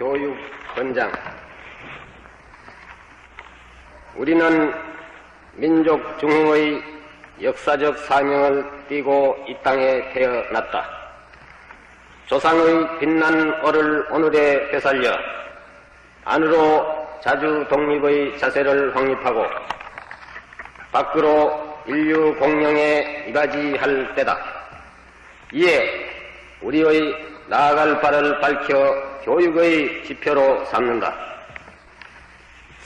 교육 권장 우리는 민족 중흥의 역사적 사명을 띠고 이 땅에 태어났다. 조상의 빛난 얼을 오늘에 되살려 안으로 자주 독립의 자세를 확립하고 밖으로 인류 공영에 이바지할 때다. 이에 우리의 나아갈 바를 밝혀 교육의 지표로 삼는다.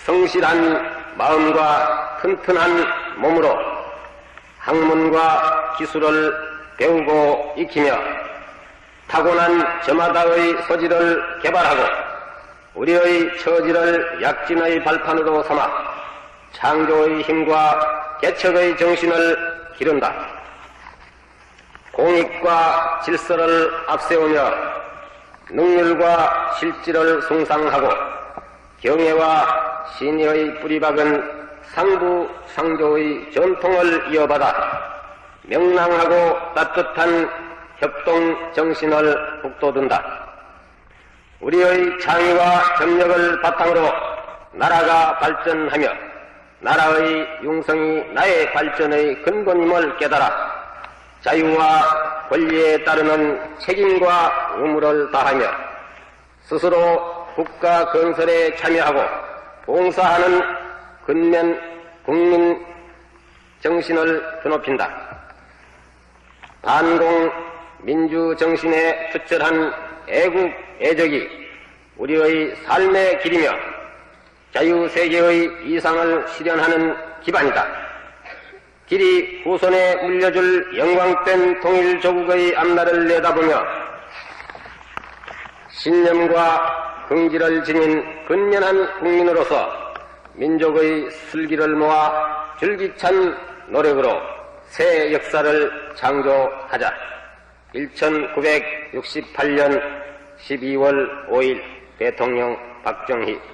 성실한 마음과 튼튼한 몸으로 학문과 기술을 배우고 익히며 타고난 저마다의 소질을 개발하고 우리의 처지를 약진의 발판으로 삼아 창조의 힘과 개척의 정신을 기른다. 공익과 질서를 앞세우며 능률과 실질을 숭상하고 경애와 신의의 뿌리박은 상부 상조의 전통을 이어받아 명랑하고 따뜻한 협동 정신을 북돋운다. 우리의 창의와 점력을 바탕으로 나라가 발전하며 나라의 융성이 나의 발전의 근본임을 깨달아 자유와 권리에 따르는 책임과 의무를 다하며 스스로 국가 건설에 참여하고 봉사하는 근면 국민 정신을 드높인다. 반공 민주 정신에 투철한 애국 애적이 우리의 삶의 길이며 자유 세계의 이상을 실현하는 기반이다. 길이 후손에 물려줄 영광된 통일조국의 앞날을 내다보며 신념과 긍지를 지닌 근면한 국민으로서 민족의 슬기를 모아 줄기찬 노력으로 새 역사를 창조하자. 1968년 12월 5일 대통령 박정희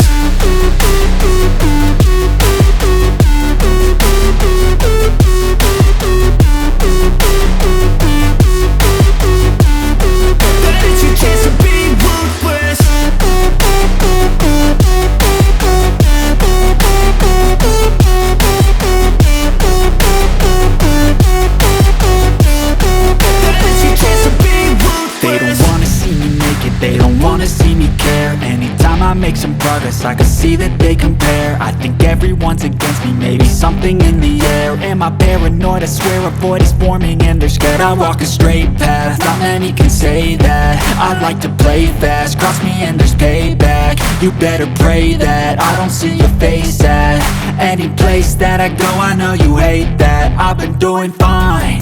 I walk a straight path, not many can say that. I like to play fast, cross me and there's payback. You better pray that I don't see your face at Any place that I go, I know you hate that. I've been doing fine.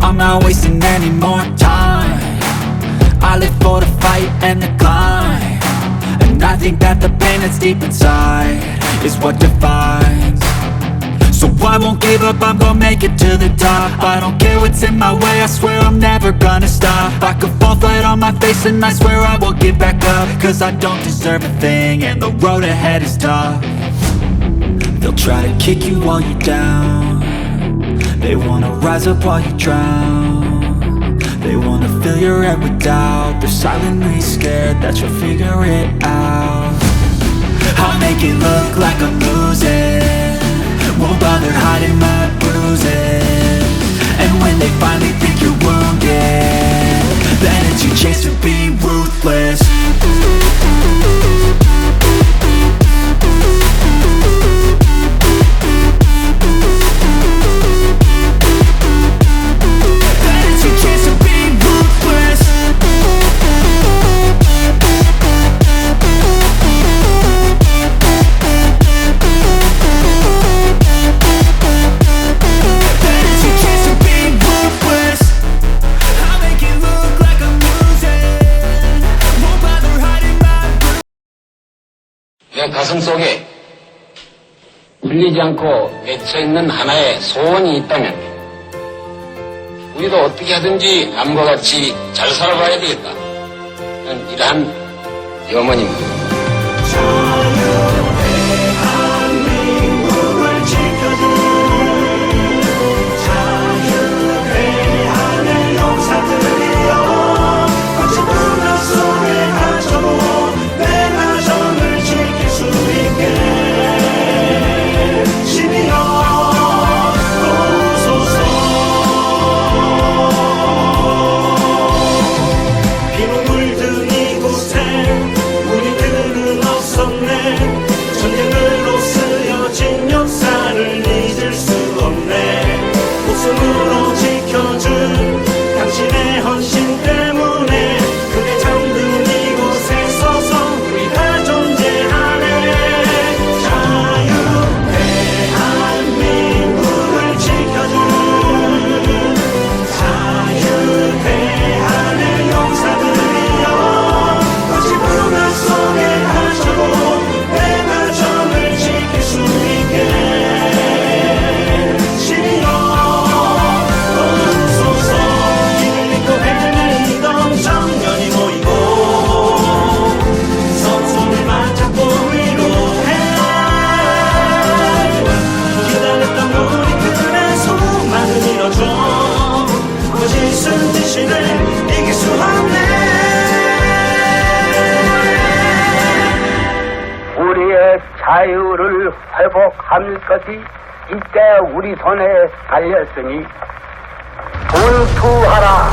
I'm not wasting any more time. I live for the fight and the climb. And I think that the pain that's deep inside Is what defines So I won't give up, I'm gonna make it to the top I don't care what's in my way, I swear I'm never gonna stop I could fall flat on my face and I swear I will get back up Cause I don't deserve a thing and the road ahead is tough They'll try to kick you while you're down. They wanna rise up while you drown. They wanna fill your head with doubt. They're silently scared that you'll figure it out. I'll make it look like I'm losing. Won't bother hiding my bruises. And when they finally think you're wounded, then it's your chance to be ruthless. 울리지 않고 맺혀 있는 하나의 소원이 있다면 우리도 어떻게 하든지 남과 같이 잘 살아봐야 되겠다. 는 이러한 염원입니다. 자유를 회복할 것이 이때 우리 손에 달렸으니 분투하라!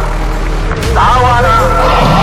나와라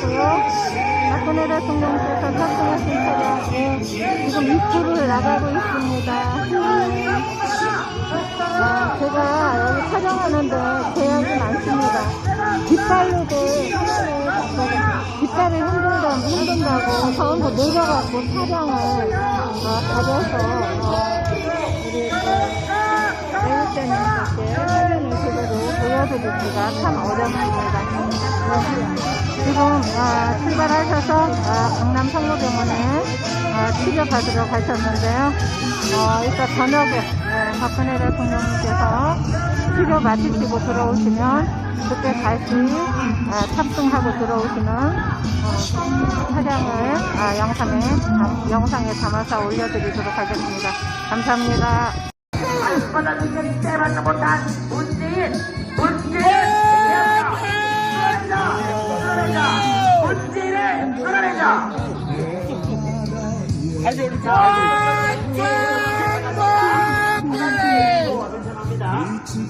따라서 가고요. 박근혜 대통령께서 탑승하신 차량 네, 지금 입구를 나가고 있습니다. 아, 제가 여기 촬영하는데 제약이 많습니다. 깃발로도 깃발을 흔든다, 흔든다고 처음부터 내려갖고 차량을 어, 가져서 어, 우리 매일때님께 사진을 제대로 보여드리기가 참 어렵습니다. 네. 지금 어, 출발하셔서 어, 강남 성모병원에 어, 치료받으러 가셨는데요. 어, 이따 저녁에 네, 박근혜 대통령님께서 치료 마치시고 들어오시면 그때 다시 어, 탑승하고 들어오시는 어, 차량을 아, 영상에, 담- 영상에 담아서 올려드리도록 하겠습니다. 감사합니다.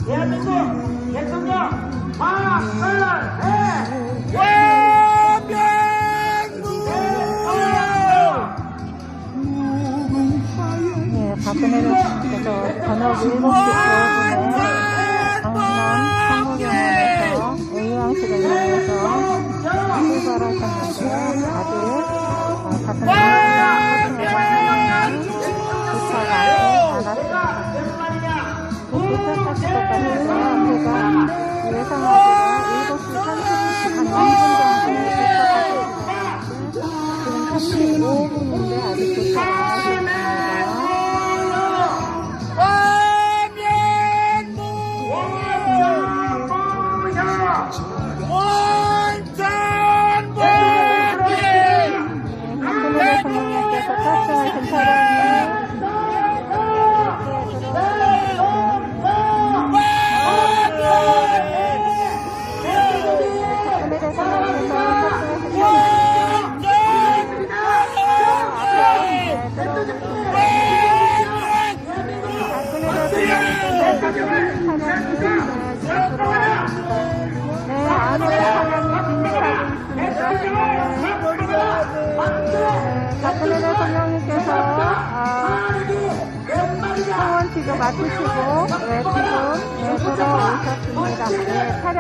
대한민국 대통령 박근혜 네, 박근혜 7시 5분에 강남 성모병원에서 의왕실을 향해서 출발하셨는데 아직 어, 박근혜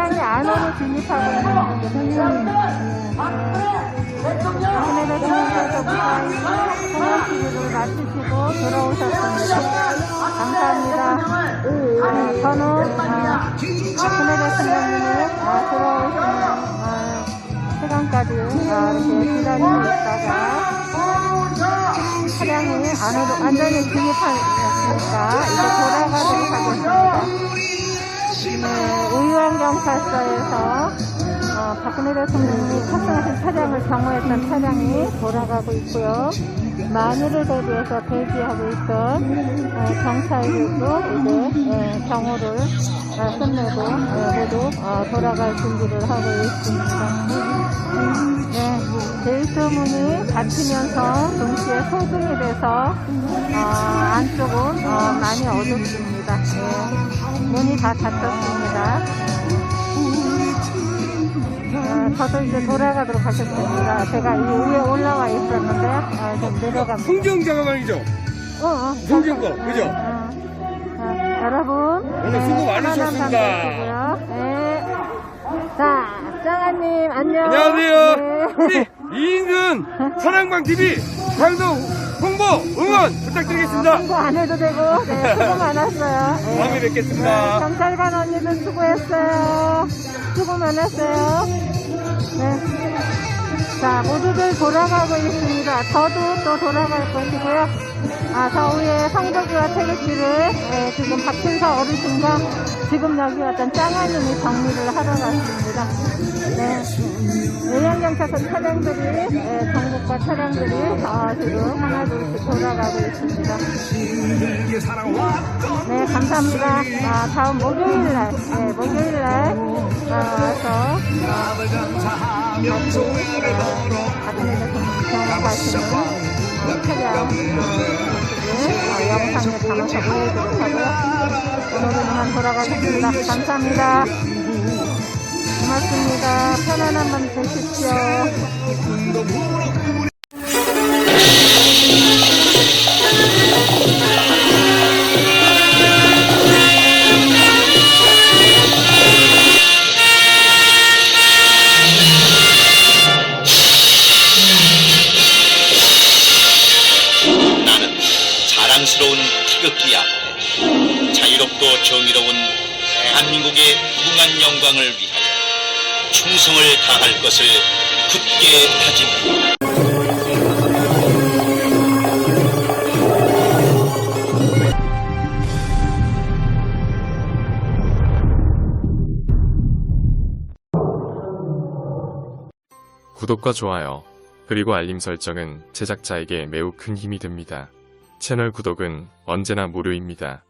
네, 차량이 안으로 진입하고 있는. 네, 아, 아, 들어오시는 아, 시간까지 아, 이렇게 기다리고 있다가 차량이 안으로 완전히 진입하였으니까 이제 돌아가도록 하겠습니다. 네, 의왕경찰서에서 어, 박근혜 대통령이 탑승하신 차량을 경호했던 차량이 돌아가고 있고요. 만일을 대비해서 대기하고 있던 어, 경찰들도 이제 예, 경호를 어, 끝내고 예, 모두 어, 돌아갈 준비를 하고 있습니다. 네, 게이트 문이 닫히면서 동시에 소등이 돼서 어, 안쪽은 어, 많이 어둡습니다. 예, 문이 다 닫혔습니다. 어, 저도 이제 돌아가도록 하겠습니다. 제가 이 위에 올라와 있었는데 어, 좀 내려갑니다. 풍경 작업하기죠? 어, 어, 풍경거, 잠깐. 그죠? 어, 어, 여러분 오늘 수고 많으셨습니다. 밤 되시고요. 네. 자, 정아님 안녕. 안녕하세요. 네. 우리 이인근 사랑방 TV 방송 홍보 응원 부탁드리겠습니다. 홍보 안 해도 되고 네, 수고 많았어요. 네. 다음에 뵙겠습니다. 네, 경찰관 언니들 수고했어요. 수고 많았어요. 네. 자, 모두들 돌아가고 있습니다. 저도 또 돌아갈 것이고요. 아, 저 위에 성덕이와 태극기를 예, 지금 박진서 어르신과 지금 여기 왔던 짱아님이 정리를 하러 갔습니다. 네. 외양경찰서 차량들이, 네, 정부과 차량들이 다 지금 하나 둘씩 돌아가고 있습니다. 네, 감사합니다. 아, 다음 목요일날, 네, 목요일 날, 아, 와서, 아, 같이, 아, 같은 경험하시는 어, 차량, 어, 영상에 담아서 보여드리도록 하고요. 오늘은 이만 돌아가겠습니다. 감사합니다. 고맙습니다. 편안한 밤 되십시오. 무궁한 영광을 위하여 충성을 다할 것을 굳게 다짐한다. 구독과 좋아요, 그리고 알림 설정은 제작자에게 매우 큰 힘이 됩니다. 채널 구독은 언제나 무료입니다.